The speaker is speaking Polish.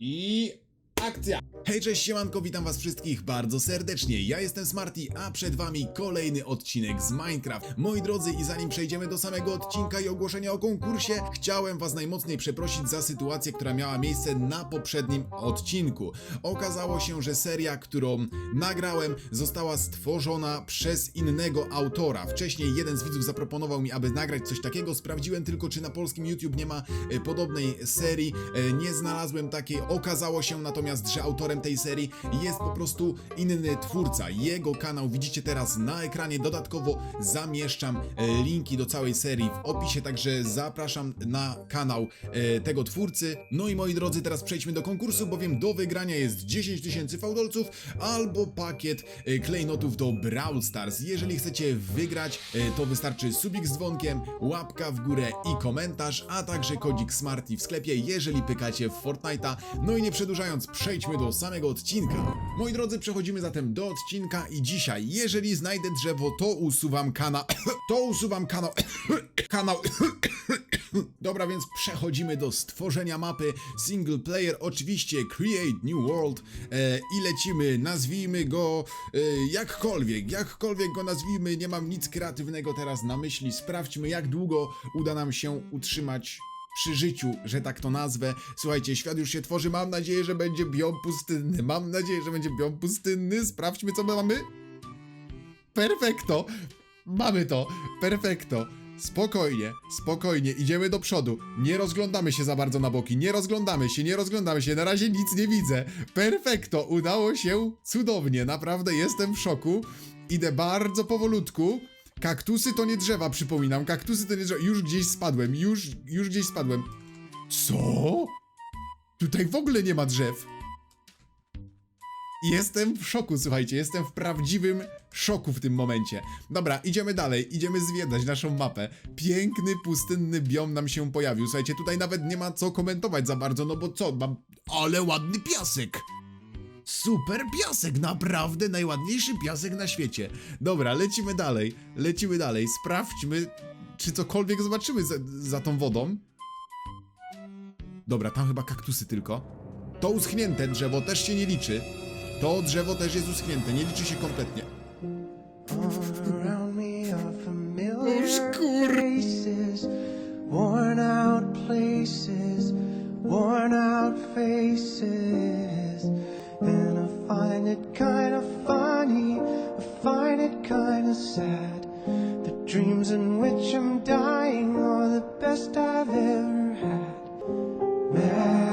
I akcja! Hej, cześć, siemanko, witam was wszystkich bardzo serdecznie. Ja jestem Smarty, a przed wami kolejny odcinek z Minecraft. Moi drodzy, i zanim przejdziemy do samego odcinka i ogłoszenia o konkursie, chciałem was najmocniej przeprosić za sytuację, która miała miejsce na poprzednim odcinku. Okazało się, że seria, którą nagrałem, została stworzona przez innego autora. Wcześniej jeden z widzów zaproponował mi, aby nagrać coś takiego. Sprawdziłem tylko, czy na polskim YouTube nie ma e, podobnej serii. E, nie znalazłem takiej. Okazało się natomiast, że autorem tej serii jest po prostu inny twórca. Jego kanał widzicie teraz na ekranie. Dodatkowo zamieszczam e, linki do całej serii w opisie, także zapraszam na kanał e, tego twórcy. No i moi drodzy, teraz przejdźmy do konkursu, bowiem do wygrania jest 10 tysięcy fałdolców albo pakiet e, klejnotów do Brawl Stars. Jeżeli chcecie wygrać, to wystarczy subik z dzwonkiem, łapka w górę i komentarz, a także kodzik Smarty w sklepie, jeżeli pykacie w Fortnite'a. No i nie przedłużając, przejdźmy do samego odcinka. Moi drodzy, przechodzimy zatem do odcinka i dzisiaj, jeżeli znajdę drzewo, to usuwam kanał, to usuwam kanał, kanał, Dobra, więc przechodzimy do stworzenia mapy single player, oczywiście Create New World e, i lecimy, nazwijmy go e, jakkolwiek, jakkolwiek go nazwijmy, nie mam nic kreatywnego teraz na myśli, sprawdźmy jak długo uda nam się utrzymać przy życiu, że tak to nazwę. Słuchajcie, świat już się tworzy, mam nadzieję, że będzie biom pustynny, mam nadzieję, że będzie biom pustynny, sprawdźmy co my mamy. Perfekto! Mamy to! Perfekto! Spokojnie, spokojnie, idziemy do przodu. Nie rozglądamy się za bardzo na boki, nie rozglądamy się, nie rozglądamy się, na razie nic nie widzę. Perfekto, udało się cudownie, naprawdę jestem w szoku. Idę bardzo powolutku. Kaktusy to nie drzewa, przypominam, kaktusy to nie drzewa. Już gdzieś spadłem, już, już gdzieś spadłem. Co? Tutaj w ogóle nie ma drzew. Jestem w szoku, słuchajcie, jestem w prawdziwym szoku w tym momencie. Dobra, idziemy dalej, idziemy zwiedzać naszą mapę. Piękny, pustynny biom nam się pojawił. Słuchajcie, tutaj nawet nie ma co komentować za bardzo, no bo co, mam... Ale ładny piasek! Super piasek, naprawdę najładniejszy piasek na świecie. Dobra, lecimy dalej, lecimy dalej, sprawdźmy, czy cokolwiek zobaczymy za, za tą wodą. Dobra, tam chyba kaktusy tylko. To uschnięte drzewo też się nie liczy. To drzewo też jest uschnięte, nie liczy się kompletnie. around me are familiar Szkur. faces, worn out places, worn out faces. find it kinda funny, I find it kinda sad. The dreams in which I'm dying are the best I've ever had. Mad.